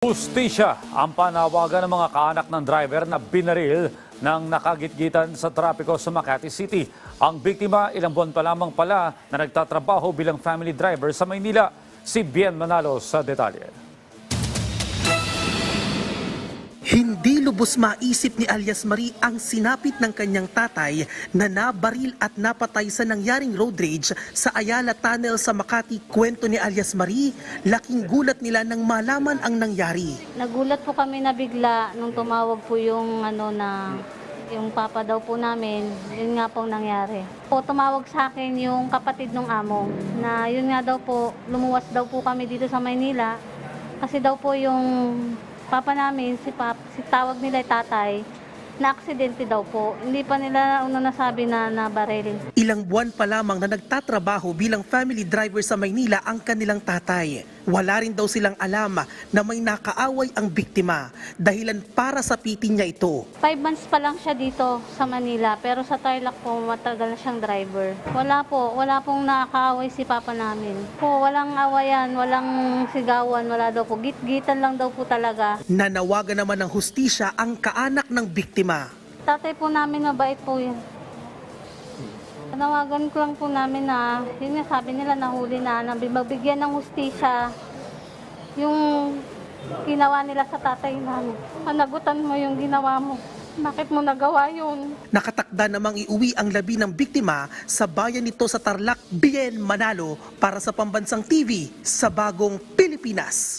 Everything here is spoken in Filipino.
Justisya ang panawagan ng mga kaanak ng driver na binaril ng nakagitgitan sa trapiko sa Makati City. Ang biktima ilang buwan pa lamang pala na nagtatrabaho bilang family driver sa Maynila. Si Bien Manalo sa detalye. Hindi lubos maisip ni alias Marie ang sinapit ng kanyang tatay na nabaril at napatay sa nangyaring road rage sa Ayala Tunnel sa Makati. Kwento ni alias Marie, laking gulat nila nang malaman ang nangyari. Nagulat po kami na bigla nung tumawag po yung ano na yung papa daw po namin, yun nga pong nangyari. Po tumawag sa akin yung kapatid ng amo na yun nga daw po lumuwas daw po kami dito sa Maynila kasi daw po yung papa namin si pap si tawag nila tatay na aksidente daw po. Hindi pa nila una nasabi na nabaril. Ilang buwan pa lamang na nagtatrabaho bilang family driver sa Maynila ang kanilang tatay. Wala rin daw silang alam na may nakaaway ang biktima dahilan para sapitin niya ito. Five months pa lang siya dito sa Manila, pero sa Tarlac po matagal na siyang driver. Wala po, wala pong nakakaaway si papa namin. Po, walang awayan, walang sigawan, wala daw po. Git-gitan lang daw po talaga. Nanawagan naman ng hustisya ang kaanak ng biktima. Tatay po namin mabait po yun. Nawagan ko lang po namin na, yun nga sabi nila nahuli na, na magbigyan ng hustisya yung ginawa nila sa tatay namin. Panagutan mo yung ginawa mo. Bakit mo nagawa yun? Nakatakda namang iuwi ang labi ng biktima sa bayan nito sa Tarlac, Bien Manalo para sa Pambansang TV sa Bagong Pilipinas.